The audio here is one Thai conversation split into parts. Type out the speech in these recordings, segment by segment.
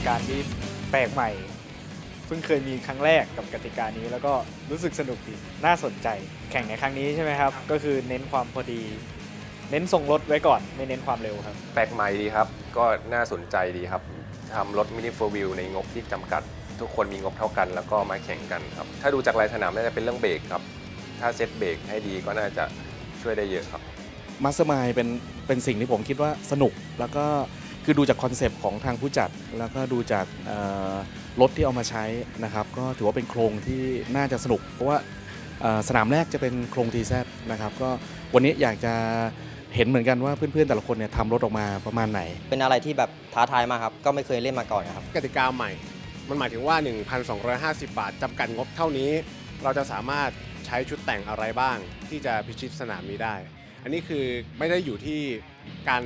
ายการที่แปลกใหม่ เพิ่งเคยมีครั้งแรกกับกติกานี้ แล้วก็รู้สึกสนุกดีน่าสนใจ แข่งในครั้งนี้ใช่ไหมครับ ก็คือเน้นความพอดี เน้นทรงรถไว้ก่อนไม่เน้นความเร็วครับ แปลกใหม่ดีครับ ก็น่าสนใจดีครับทำรถมินิโฟวิลในงบที่จำกัด ทุกคนมีงบเท่ากัน แล้วก็มาแข่งกันครับ ถ้าดูจากลายสนามน่าจะเป็นเรื่องเบรกครับ ถ้าเซตเบรกให้ดีก็น่าจะช่วยได้เยอะครับ มาสเตอร์มายเป็นเป็นสิ่งที่ผมคิดว่าสนุกแล้วก็ คือดูจากคอนเซปต์ของทางผู้จัด แล้วก็ดูจากเอ่อรถที่เอามาใช้นะครับ ก็ถือว่าเป็นโครงที่น่าจะสนุก เพราะว่าเอ่อสนามแรกจะเป็นโครงทีแซนะครับก็วันนี้อยากจะเห็นเหมือนกันว่าเพื่อนๆแต่ละคนเนี่ยทำรถออกมาประมาณไหน เป็นอะไรที่แบบท้าทายมากครับ ก็ไม่เคยเล่นมาก่อนนะครับกติกาใหม่ มันหมายถึงว่า 1,250 บาทจำกัดงบเท่านี้ เราจะสามารถใช้ชุดแต่งอะไรบ้าง ที่จะพิชิตสนามนี้ได้ อันนี้คือไม่ได้อยู่ที่การ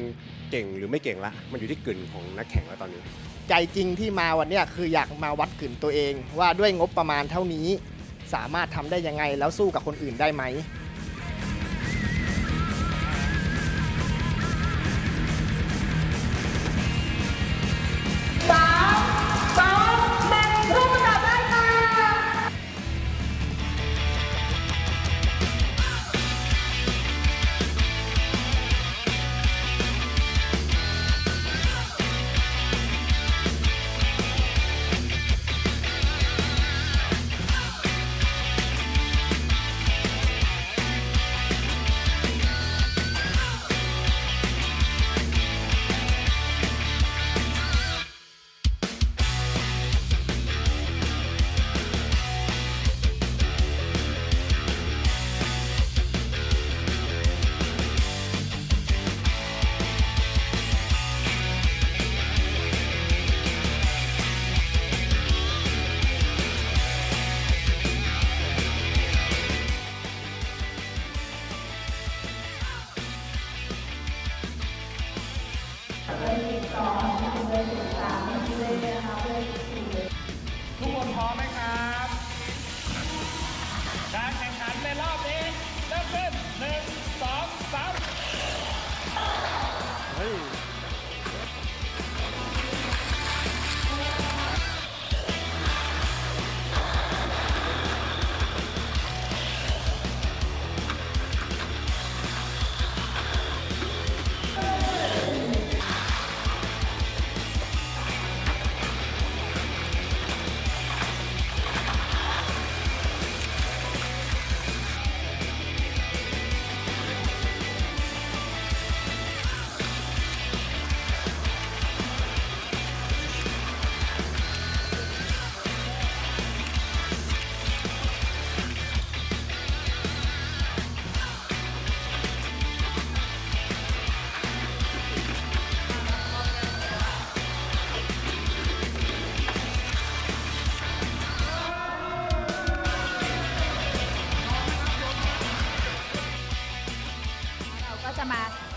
เก่งหรือไม่เก่งละ มันอยู่ที่กลิ่นของนักแข่งแล้วตอนนี้ ใจจริงที่มาวันเนี้ยคืออยากมาวัดกลิ่นตัวเอง ว่าด้วยงบประมาณเท่านี้ สามารถทำได้ยังไงแล้วสู้กับคนอื่นได้ไหม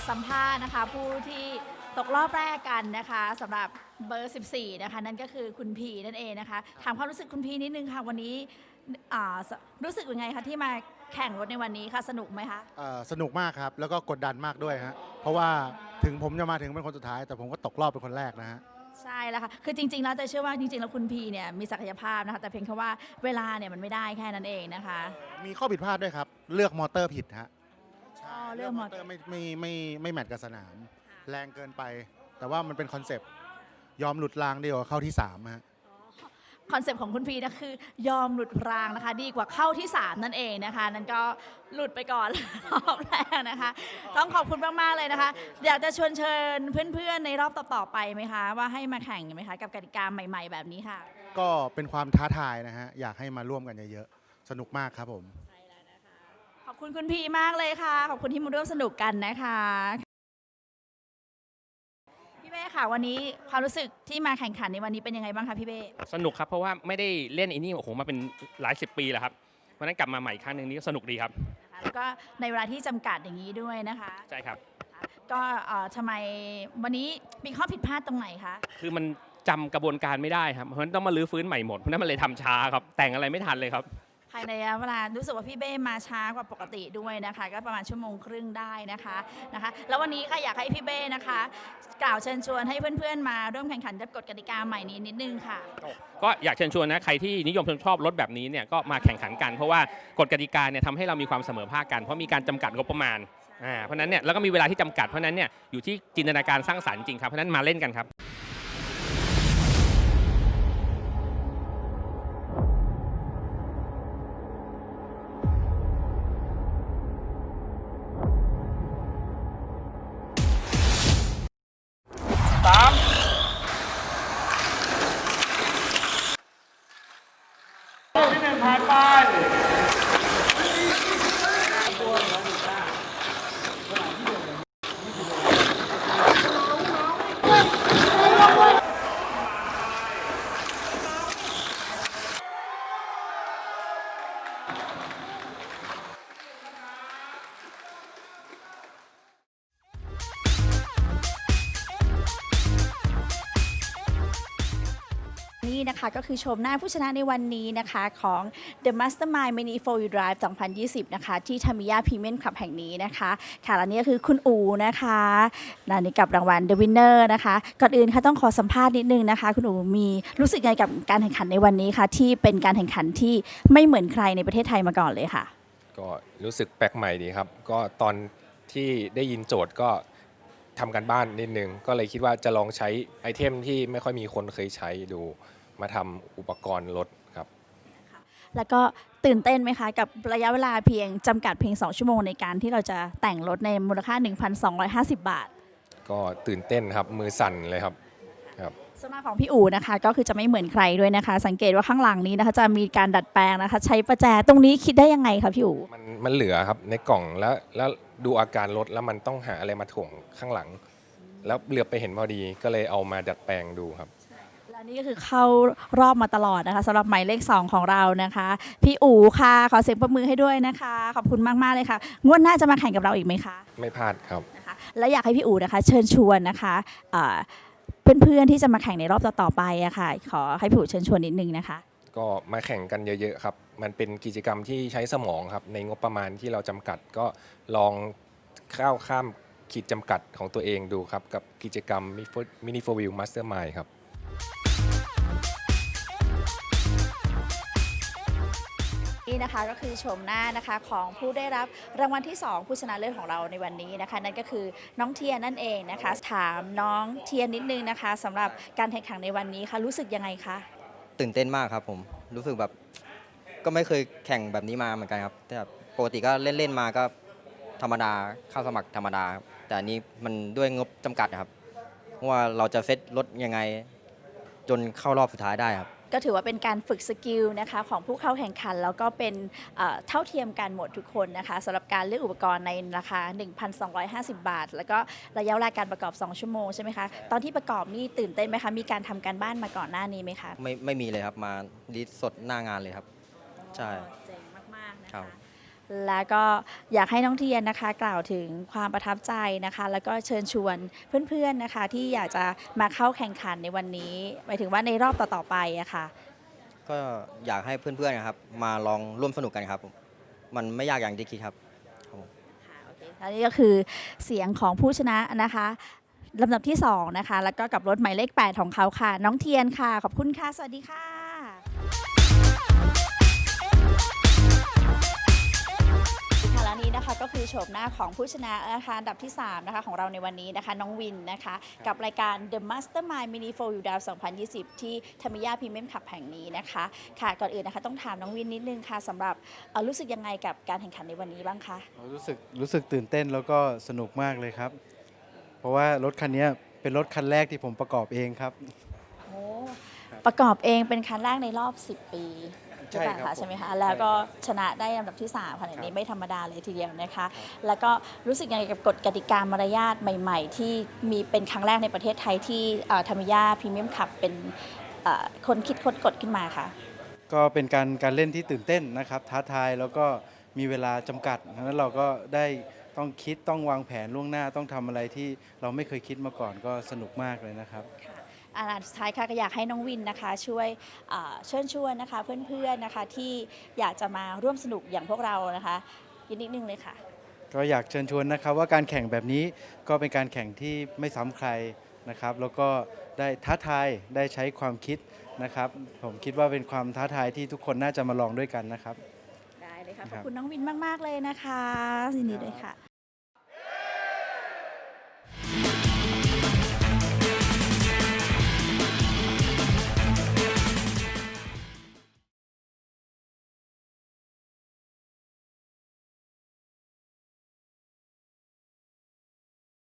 สัมภาษณ์นะคะผู้ที่ตกรอบแรกกันนะคะสำหรับเบอร์ 14 นะคะ นั่นก็คือคุณพีนั่นเองนะคะ ถามความรู้สึกคุณพีนิดนึงค่ะ วันนี้อ่าสรู้สึกยังไงคะที่มาแข่งรถในวันนี้คะสนุกไหมคะ เอ่อสนุกมากครับ แล้วก็กดดันมากด้วยฮะเพราะว่าถึงผมจะมาถึงเป็นคนสุดท้าย แต่ผมก็ตกรอบเป็นคนแรกนะฮะ ใช่แล้วค่ะ คือจริงๆ แล้วแต่เชื่อว่าจริงๆ แล้วคุณพีเนี่ยมีศักยภาพนะคะ แต่เพียงแค่ว่าเวลาเนี่ยมันไม่ได้แค่นั้นเองนะคะ มีข้อผิดพลาดด้วยครับ เลือกมอเตอร์ผิดฮะอ๋อ เลือกมอเตอร์ไม่ไม่ไม่ไม่แมทกับสนาม แรงเกินไป แต่ว่ามันเป็นคอนเซปต์ยอมหลุดรางดีกว่าเข้าที่3ฮะคอนเซปต์ของคุณพีนะคือยอมหลุดรางนะคะ ดีกว่าเข้าที่ 3 นั่นเองนะคะ นั่นก็หลุดไปก่อนรอบแรกนะคะ ต้องขอบคุณมาก ๆ เลยนะคะ อยากจะชวนเชิญเพื่อน ๆ ในรอบต่อ ๆ ไปไหมคะ ว่าให้มาแข่งไหมคะ กับกติกาใหม่ ๆ แบบนี้ค่ะ ก็เป็นความท้าทายนะฮะ อยากให้มาร่วมกันเยอะ ๆ สนุกมากครับผมขอบ คุณคุณพีมากเลยค่ะ ขอบคุณที่มาร่วมสนุกกันนะคะ พี่เบ้ค่ะวันนี้ความรู้สึกที่มาแข่งขันในวันนี้เป็นยังไงบ้างคะพี่เบ้สนุกครับเพราะว่าไม่ได้เล่นไอันนี้โอ้โหมาเป็นหลายสิบปีแล้วครับวันนั้นกลับมาใหม่อีกครั้งหนึ่งนี่ก็สนุกดีครับนะคะแล้วก็ในเวลาที่จำกัดอย่างนี้ด้วยนะคะ ใช่ครับ ก็เอ่อทำไมวันนี้มีข้อผิดพลาดตรงไหนคะ คือมันจำกระบวนการไม่ได้ครับเพราะฉะนั้นต้องมาลื้อฟื้นใหม่หมดเพราะฉะนั้นมันเลยทำช้าครับแต่งอะไรไม่ทันเลยครับใครภายในระยะเวลารู้สึกว่าพี่เบ้มาช้ากว่าปกติด้วยนะคะ ก็ประมาณชั่วโมงครึ่งได้นะคะนะคะ แล้ววันนี้ค่ะอยากให้พี่เบ้นะคะ กล่าวเชิญชวนให้เพื่อนๆมาร่วมแข่งขันกับกฎกติกาใหม่นี้นิดนึงค่ะ ก็อยากเชิญชวนนะใครที่นิยมชอบรถแบบนี้เนี่ยก็มาแข่งขันกันเพราะว่ากฎกติกาเนี่ยทำให้เรามีความเสมอภาคกันเพราะมีการจำกัดงบประมาณอ่าเพราะนั้นเนี่ยแล้วก็มีเวลาที่จำกัดเพราะนั้นเนี่ยอยู่ที่จินตนาการสร้างสรรค์จริงครับเพราะนั้นมาเล่นกันครับ นี่นะคะก็คือชมหน้าผู้ชนะในวันนี้นะคะของ The Mastermind Mini 4 Wheel Drive 2020 นะคะ ที่ทามิยาพรีเมียมคลับแห่งนี้นะคะ ค่ะและนี่ก็คือคุณอูนะคะและนี่กับรางวัล The Winner นะคะ ก่อนอื่นค่ะต้องขอสัมภาษณ์นิดนึงนะคะ คุณอูมีรู้สึกไงกับการแข่งขันในวันนี้คะที่เป็นการแข่งขันที่ไม่เหมือนใครในประเทศไทยมาก่อนเลยค่ะ ก็รู้สึกแปลกใหม่ดีครับ ก็ตอนที่ได้ยินโจทย์ก็ทำกันบ้านนิดนึง ก็เลยคิดว่าจะลองใช้ไอเทมที่ไม่ค่อยมีคนเคยใช้ดู มาทำอุปกรณ์รถครับ แล้วก็ตื่นเต้นไหมคะ กับระยะเวลาเพียงจำกัดเพียง 2 ชั่วโมงในการที่เราจะแต่งรถในมูลค่า 1,250 บาท ก็ตื่นเต้นครับมือสั่นเลยครับครับสวนมากของพี่อู๋นะคะ ก็คือจะไม่เหมือนใครด้วยนะคะ สังเกตว่าข้างหลังนี้นะคะ จะมีการดัดแปลงนะคะ ใช้ประแจตรงนี้คิดได้ยังไงคะพี่อู๋มันมันเหลือครับในกล่องแล้วแล้วดูอาการรถแล้วมันต้องหาอะไรมาถ่วงข้างหลัง แล้วเหลือบไปเห็นพอดีก็เลยเอามาดัดแปลงดูครับและ นี่ก็คือเข้ารอบมาตลอดนะคะสำหรับหมายเลข 2 ของเรานะคะ พี่อู๋ค่ะ ขอเสียงปรบมือให้ด้วยนะคะ ขอบคุณมาก ๆ เลยค่ะ งวดหน้าจะมาแข่งกับเราอีกไหมคะไม่พลาดครับ นะคะและอยากให้พี่อู๋นะคะ เชิญชวนนะคะเอ่อเพื่อนๆที่จะมาแข่งในรอบต่อๆไปอะค่ะ ขอให้พี่อู๋เชิญชวนนิดนึงนะคะ ก็มาแข่งกันเยอะๆครับ มันเป็นกิจกรรมที่ใช้สมองครับ ในงบประมาณที่เราจำกัดก็ลองข้าวข้ามขีดจำกัดของตัวเองดูครับ กับกิจกรรม Mini for Wheel Mastermind ครับ นะคะก็คือชมหน้านะคะของผู้ได้รับรางวัลที่ 2 ผู้ชนะเลิศของเราในวันนี้นะคะ นั่นก็คือน้องเทียนนั่นเองนะคะ ถามน้องเทียนนิดนึงนะคะสำหรับการแข่งขันในวันนี้ค่ะรู้สึกยังไงคะตื่นเต้นมากครับผมรู้สึกแบบก็ไม่เคยแข่งแบบนี้มาเหมือนกันครับแต่ปกติก็เล่นๆมาก็ธรรมดาเข้าสมัครธรรมดา แต่อันนี้มันด้วยงบจำกัดนะครับว่าเราจะเซตรถยังไงจนเข้ารอบสุดท้ายได้ครับ ก็ถือว่าเป็นการฝึกสกิลนะคะของผู้เข้าแข่งขัน แล้วก็เป็นเอ่อเท่าเทียมกันหมดทุกคนนะคะสำหรับการเลือกอุปกรณ์ในราคา 1,250 บาท แล้วก็ระยะเวลาการประกอบ 2 ชั่วโมงใช่ไหมคะตอนที่ประกอบนี่ตื่นเต้นไหมคะมีการทำการบ้านมาก่อนหน้านี้ไหมคะไม่ไม่มีเลยครับมาดีสดหน้างานเลยครับ ใช่เจ๋งมากๆนะครัคะบ แล้วก็อยากให้น้องเทียนนะคะกล่าวถึงความประทับใจนะคะ แล้วก็เชิญชวนเพื่อนๆนะคะที่อยากจะมาเข้าแข่งขันในวันนี้หมายถึงว่าในรอบต่อๆไปอะค่ะก็อยากให้เพื่อนๆนะครับมาลองร่วมสนุกกันครับผมมันไม่ยากอย่างที่คิดครับค่ะโอเคและนี่ก็คือเสียงของผู้ชนะนะคะลำดับที่2นะคะแล้วก็กับรถหมายเลข 8 ของเขาค่ะ น้องเทียนค่ะ ขอบคุณค่ะ สวัสดีค่ะค่ะ ก็คือโฉมหน้าของผู้ชนะนะคะอันดับที่ 3 นะคะของเราในวันนี้นะคะ น้องวินนะคะ กับรายการ The Mastermind Mini 4 U Down 2020 ที่ธรรมิยาพรีเมียมขับแห่งนี้นะคะ ค่ะก่อนอื่นนะคะต้องถามน้องวินนิดนึงค่ะสำหรับเอ่อรู้สึกยังไงกับการแข่งขันในวันนี้บ้างคะ รู้สึกรู้สึกตื่นเต้นแล้วก็สนุกมากเลยครับ เพราะว่ารถคันนี้เป็นรถคันแรกที่ผมประกอบเองครับ โอ้ประกอบเองเป็นครั้งแรกในรอบ 10 ปี ใช่หอเปล่าครับคะใช่ไหมผคะมแล้วก็ใช่ชนะได้อันดับที่3ขนาดนี้ครับไม่ธรรมดาเลยทีเดียวนะคะ แล้วก็รู้สึกยังไงกับกฎกติกามารยาทใหม่ ๆ ที่มีเป็นครั้งแรกในประเทศไทยที่ธรรมิยาพรีเมียมขับเป็นเอ่อคนคิดค้นกฎขึ้นมาค่ะ ก็เป็นการการเล่นที่ตื่นเต้นนะครับ ท้าทายแล้วก็มีเวลาจำกัดดังนั้นเราก็ได้ต้องคิดต้องวางแผนล่วงหน้าต้องทำอะไรที่เราไม่เคยคิดมาก่อนก็สนุกมากเลยนะครับ ค่ะอ่าสุดท้ายค่ะก็อยากให้น้องวินนะคะช่วยอ่าเชิญชวนนะคะเพื่อนๆนะคะที่อยากจะมาร่วมสนุกอย่างพวกเรานะคะยินนิดนึงเลยค่ะ ก็อยากเชิญชวนนะครับว่าการแข่งแบบนี้ก็เป็นการแข่งที่ไม่ซ้ำใครนะครับ แล้วก็ได้ท้าทายได้ใช้ความคิดนะครับ ผมคิดว่าเป็นความท้าทายที่ทุกคนน่าจะมาลองด้วยกันนะครับ ได้เลยค่ะขครัอบบคุณน้องวินมาก ๆ เลยนะคะยินดีด้วยค่ะ